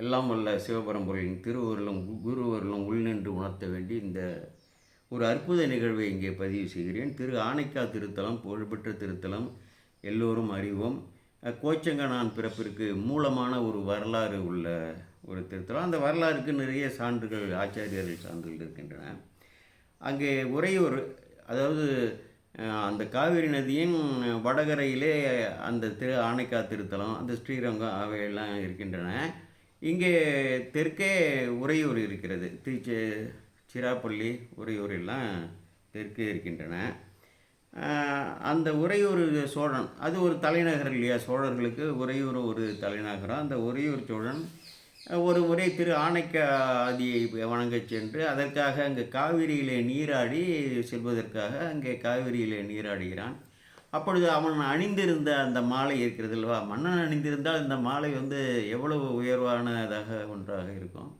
எல்லாம் வல்ல சிவபரம்பொருளின் திருவருளும் குருவருளும் உள்நின்று உணர்த்த வேண்டி இந்த ஒரு அற்புத நிகழ்வை இங்கே பதிவு செய்கிறேன். திரு ஆனைக்கா திருத்தலம் புகழ்பெற்ற திருத்தலம் எல்லோரும் அறிவோம். கோச்சங்கனான் பிறப்பிற்கு மூலமான ஒரு வரலாறு உள்ள ஒரு திருத்தலம். அந்த வரலாறுக்கு நிறைய சான்றுகள் ஆச்சாரியர்கள் சான்றுகள் இருக்கின்றன. அங்கே உறையூர் அதாவது அந்த காவிரி நதியின் வடகரையிலே அந்த திரு ஆனைக்கா திருத்தலம் அந்த ஸ்ரீரங்கம் அவையெல்லாம் இருக்கின்றன. இங்கே தெற்கே உறையூர் இருக்கிறது. திருச்சி சிராப்பள்ளி உறையூர் எல்லாம் தெற்கே இருக்கின்றன. அந்த உறையூர் சோழன் அது ஒரு தலைநகர் இல்லையா? சோழர்களுக்கு உறையூர் ஒரு தலைநகரம் அந்த உறையூர் சோழன் ஒரு முறை திரு ஆனைக்காதியை வணங்கச் சென்று அதற்காக அங்கே காவிரியிலே நீராடி செல்வதற்காக அங்கே காவிரியிலே நீராடுகிறான். அப்பொழுது அவன் அணிந்திருந்த அந்த மாலை இருக்கிறது அல்லவா? மன்னன் அணிந்திருந்தால் இந்த மாலை வந்து எவ்வளவு உயர்வானதாக ஒன்றாக இருக்கும்.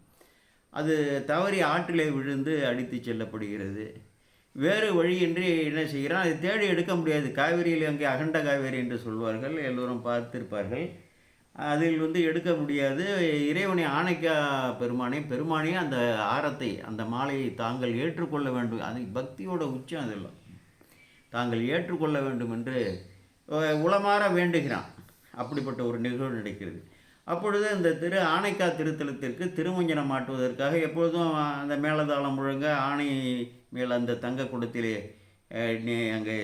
அது தவறி ஆற்றிலே விழுந்து அடித்து செல்லப்படுகிறது. வேறு வழியின்றி என்ன செய்கிறான்? அதை தேடி எடுக்க முடியாது. காவேரியில் அங்கே அகண்ட காவேரி என்று சொல்வார்கள். எல்லோரும் பார்த்திருப்பார்கள். அதில் வந்து எடுக்க முடியாது. இறைவனை ஆணைக்கா பெருமானே பெருமானே அந்த ஆரத்தை அந்த மாலையை தாங்கள் ஏற்றுக்கொள்ள வேண்டும். அது பக்தியோட உச்சம் அதெல்லாம். தாங்கள் ஏற்றுக்கொள்ள வேண்டும் என்று உளமாற வேண்டுகிறான். அப்படிப்பட்ட ஒரு நிகழ்வு நடக்கிறது. அப்பொழுது இந்த திரு ஆனைக்கா திருத்தலத்திற்கு திருமஞ்சனம் மாட்டுவதற்காக எப்பொழுதும் அந்த மேலதாளம் முழங்க ஆணை மேல் அந்த தங்க குடத்திலே அங்கே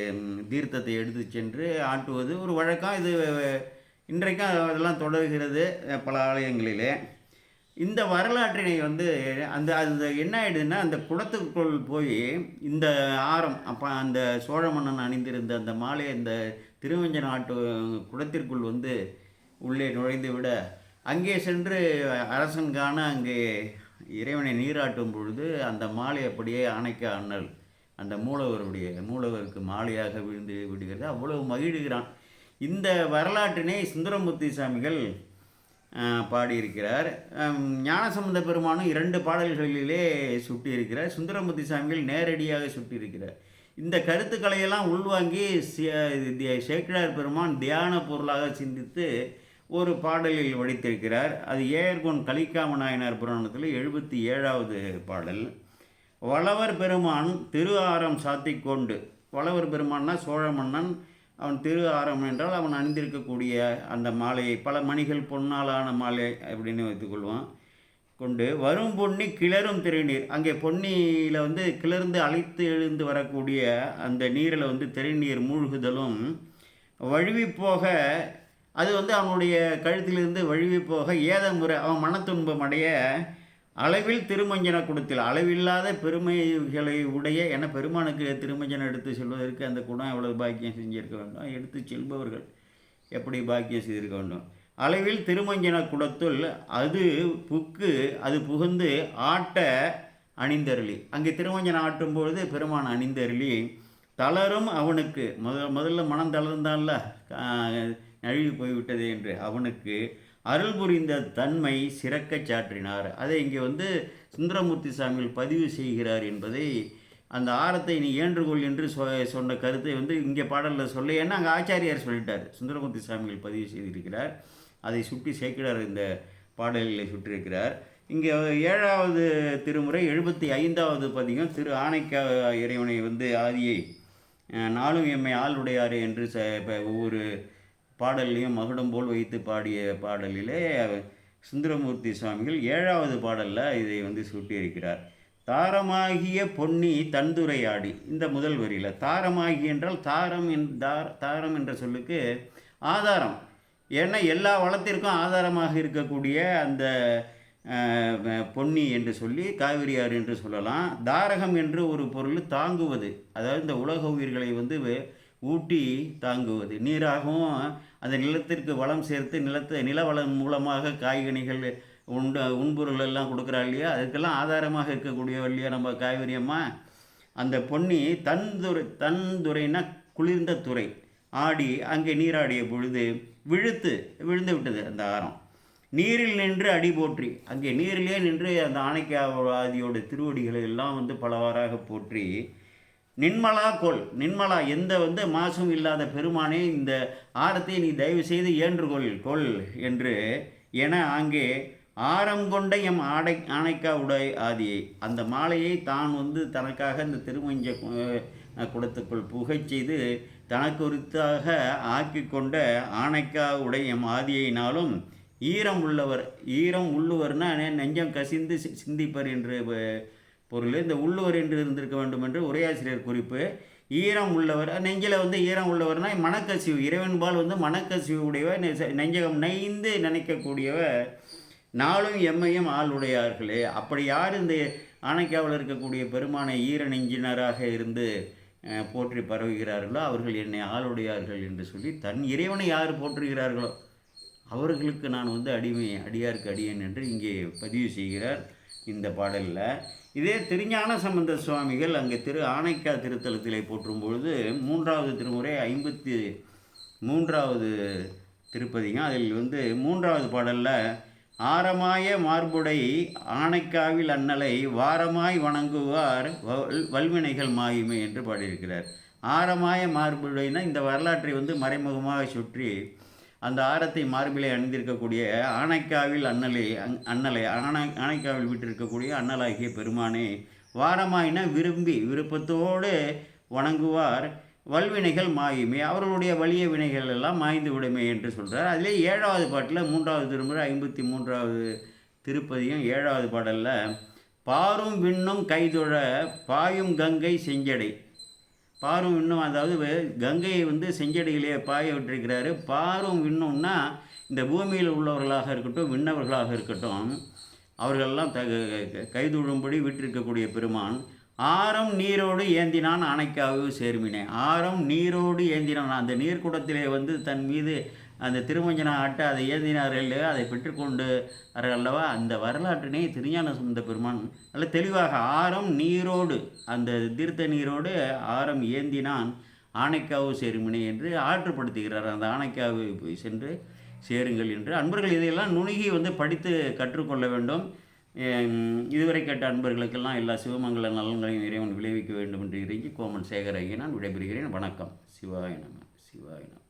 தீர்த்தத்தை எடுத்து சென்று ஆட்டுவது ஒரு வழக்கம். இது இன்றைக்கும் அதெல்லாம் தொடர்கிறது பல ஆலயங்களிலே. இந்த வரலாற்றினை வந்து அந்த அது என்ன ஆயிடுதுன்னா அந்த குளத்துக்குள் போய் இந்த ஆரம் அப்போ அந்த சோழ மன்னன் அணிந்திருந்த அந்த மாலை அந்த திருவஞ்ச நாட்டு குளத்திற்குள் வந்து உள்ளே நுழைந்து விட அங்கே சென்று அரசன் காண அங்கே இறைவனை நீராட்டும் பொழுது அந்த மாலை அப்படியே அணைக்க அண்ணல் அந்த மூலவருடைய மூலவருக்கு மாலையாக விழுந்து விடுகிறது. அவ்வளவு மகிழ்கிறான். இந்த வரலாற்றினை சுந்தரமூர்த்தி சாமிகள் பாடியிருக்கிறார். ஞானசம்பந்த பெருமானும் இரண்டு பாடல்களிலே சுட்டியிருக்கிறார். சுந்தரமூர்த்தி சாமிகள் நேரடியாக சுட்டியிருக்கிறார். இந்த கருத்துக்களையெல்லாம் உள்வாங்கி தி- சேக்கிழார் பெருமான் தியான பொருளாக சிந்தித்து ஒரு பாடலில் வடித்திருக்கிறார். அது ஏர்கொன் கலிக்காம நாயனார் புராணத்தில் எழுபத்தி ஏழாவது பாடல். வளவர் பெருமான் திரு ஆரம் சாத்திக் கொண்டு. வளவர் பெருமான்னா சோழ மன்னன் அவன் திரு ஆரம் என்றால் அவன் அணிந்திருக்கக்கூடிய அந்த மாலையை பல மணிகள் பொன்னாலான மாலை அப்படின்னு வைத்துக்கொள்வான் கொண்டு வரும் பொன்னி கிளறும் திருநீர். அங்கே பொன்னியில் வந்து கிளர்ந்து அழைத்து எழுந்து வரக்கூடிய அந்த நீரில் வந்து திருநீர் மூழ்குதலும் வழுவி போக அது வந்து அவனுடைய கழுத்திலிருந்து வழுவி போக ஏத முறை அவன் துன்பம் அடைய அளவில் திருமஞ்சன குடத்தில் அளவில்லாத பெருமைகளை உடைய என பெருமானுக்கு திருமஞ்சனம் எடுத்து செல்வதற்கு அந்த குடம் எவ்வளவு பாக்கியம் செஞ்சிருக்க வேண்டும்? எடுத்து செல்பவர்கள் எப்படி பாக்கியம் செய்திருக்க வேண்டும்? அளவில் திருமஞ்சன குடத்துள் அது புக்கு அது புகுந்து ஆட்ட அணிந்தருளி. அங்கே திருமஞ்சனம் ஆட்டும்பொழுது பெருமான் அணிந்தருளி தளரும் அவனுக்கு முத முதல்ல மனம் தளர்ந்தான்ல நழுவி போய்விட்டது என்று அவனுக்கு அருள் புரிந்த தன்மை சிறக்கச் சாற்றினார். அதை இங்கே வந்து சுந்தரமூர்த்தி சாமியில் பதிவு செய்கிறார் என்பதை அந்த ஆரத்தை நீ ஏன்றுகொள் என்று சொ சொன்ன கருத்தை வந்து இங்கே பாடலில் சொல்ல ஏன்னா அங்கே ஆச்சாரியார் சொல்லிட்டார். சுந்தரமூர்த்தி சாமிகள் பதிவு செய்திருக்கிறார். அதை சுட்டி சேர்க்கிறார் இந்த பாடலில் சுட்டிருக்கிறார் இங்கே ஏழாவது திருமுறை எழுபத்தி ஐந்தாவது பதிகம் திரு ஆனைக்கா இறைவனை வந்து ஆதியை நாளும் எம்மை ஆளுடையாரே என்று ச இப்போ ஒவ்வொரு பாடல்லையும் மகுடம் போல் வைத்து பாடிய பாடலிலே சுந்தரமூர்த்தி சுவாமிகள் ஏழாவது பாடலில் இதை வந்து சூட்டியிருக்கிறார். தாரமாகிய பொன்னி தந்துரையாடி இந்த முதல் வரியில் தாரமாகி என்றால் தாரம் என் தார் தாரம் என்ற சொல்லுக்கு ஆதாரம். ஏன்னா எல்லா வளத்திற்கும் ஆதாரமாக இருக்கக்கூடிய அந்த பொன்னி என்று சொல்லி காவிரியார் என்று சொல்லலாம். தாரகம் என்று ஒரு பொருள் தாங்குவது அதாவது இந்த உலக உயிர்களை வந்து ஊட்டி தாங்குவது. நீராகவும் அந்த நிலத்திற்கு வளம் சேர்த்து நிலத்தை நிலவளம் மூலமாக காய்கனிகள் உண்ட உண்பொருள் எல்லாம் கொடுக்குறா இல்லையா? அதுக்கெல்லாம் ஆதாரமாக இருக்கக்கூடிய இல்லையா நம்ம காய்கறி அம்மா? அந்த பொன்னி தன்துறை தன்துறைனா குளிர்ந்த துறை. ஆடி அங்கே நீராடிய பொழுது விழுத்து விழுந்து விட்டது அந்த ஆரம். நீரில் நின்று அடி போற்றி. அங்கே நீரிலே நின்று அந்த ஆணைக்காதியோட திருவடிகளை எல்லாம் வந்து பலவாறாக போற்றி நின்மலா கொள். நின்மலா எந்த வந்து மாசும் இல்லாத பெருமானே இந்த ஆரத்தை நீ தயவு செய்து ஏன்றுகொள் கொள் என்று என அங்கே ஆரம் கொண்ட எம் ஆடை ஆணைக்கா உடை ஆதியை. அந்த மாலையை தான் வந்து தனக்காக இந்த திருமஞ்ச குடத்துக்குள் புகைச் செய்து தனக்கு ஆக்கி கொண்ட ஆணைக்கா உடை எம் ஆதியினாலும் ஈரம் உள்ளவர் ஈரம் உள்ளுவர்னா நெஞ்சம் கசிந்து சி- சிந்திப்பர் என்று பொருள் இந்த உள்ளூர் என்று இருந்திருக்க வேண்டும் என்று உரையாசிரியர் குறிப்பு ஈரம் உள்ளவர் நெஞ்சில் வந்து ஈரம் உள்ளவர்னா மனக்கசிவு இறைவன்பால் வந்து மனக்கசிவு உடையவ நெஞ்சகம் நைந்து நினைக்கக்கூடியவர் நாளும் எம்மையும் ஆளுடையார்களே. அப்படி யார் இந்த ஆணைக்காவில் இருக்கக்கூடிய பெருமானை ஈர நெஞ்சினராக இருந்து போற்றி பரவுகிறார்களோ அவர்கள் என்னை ஆளுடையார்கள் என்று சொல்லி தன் இறைவனை யார் போற்றுகிறார்களோ அவர்களுக்கு நான் வந்து அடிமை அடியாருக்கு அடியேன் என்று இங்கே பதிவு செய்கிறார். இந்த பாடலில். இதே திருஞான சம்பந்த சுவாமிகள் அங்கே திரு ஆனைக்கா திருத்தலத்திலே போற்றும் பொழுது மூன்றாவது திருமுறை ஐம்பத்தி மூன்றாவது திருப்பதிங்க. அதில் வந்து மூன்றாவது பாடலில் ஆரமாய மார்புடை ஆனைக்காவில் அன்னலை வாரமாய் வணங்குவார் வல்- வல்வினைகள் மாயுமே என்று பாடியிருக்கிறார். ஆரமாய மார்புடைனா இந்த வரலாற்றை வந்து மறைமுகமாக சுற்றி அந்த ஆரத்தை மார்பிலே அணிந்திருக்கக்கூடிய ஆனைக்காவில் அண்ணலை அண்ணலை ஆனை ஆனைக்காவில் விட்டிருக்கக்கூடிய அண்ணலாகிய பெருமானே வாரமாயின விரும்பி விருப்பத்தோடு வணங்குவார். வல்வினைகள் மாயுமே அவர்களுடைய வலிய வினைகள் எல்லாம் மாய்ந்து விடுமே என்று சொல்கிறார் அதிலே ஏழாவது பாட்டில் மூன்றாவது திருமுறை ஐம்பத்தி மூன்றாவது திருப்பதியும் ஏழாவது பாடலில் பாரும் விண்ணும் கைதொழ பாயும் கங்கை செஞ்சடை பாரும் விண்ணும் அதாவது கங்கையை வந்து செஞ்சடியிலே பாய விட்டிருக்கிறாரு. பாரும் விண்ணும்னா இந்த பூமியில் உள்ளவர்களாக இருக்கட்டும் விண்ணவர்களாக இருக்கட்டும் அவர்களெல்லாம் த கைதுழும்படி விட்டிருக்கக்கூடிய பெருமான் ஆரம் நீரோடு ஏந்தினான் அணைக்காவு சேர்மினே. ஆரம் நீரோடு ஏந்தினான். அந்த நீர்க்குடத்திலே வந்து தன் மீது அந்த திருமஞ்சன ஆட்ட அதை ஏந்தினார்கள் அதை பெற்றுக்கொண்டு அல்லவா? அந்த வரலாற்றினை திருஞான சுந்த பெருமான் நல்ல தெளிவாக ஆரம் நீரோடு அந்த தீர்த்த நீரோடு ஆரம் ஏந்தினான். ஆனைக்காவு சேருமினை என்று ஆற்றுப்படுத்துகிறார். அந்த ஆனைக்காவை போய் சென்று சேருங்கள் என்று. அன்பர்கள் இதையெல்லாம் நுணுகி வந்து படித்து கற்றுக்கொள்ள வேண்டும். இதுவரை கேட்ட அன்பர்களுக்கெல்லாம் எல்லா சிவமங்கல நலன்களையும் இறைவன் விளைவிக்க வேண்டும் என்று இறங்கி கோமன் சேகர் ஐயா நான் விடைபெறுகிறேன். வணக்கம். சிவாய நம சிவாய நம.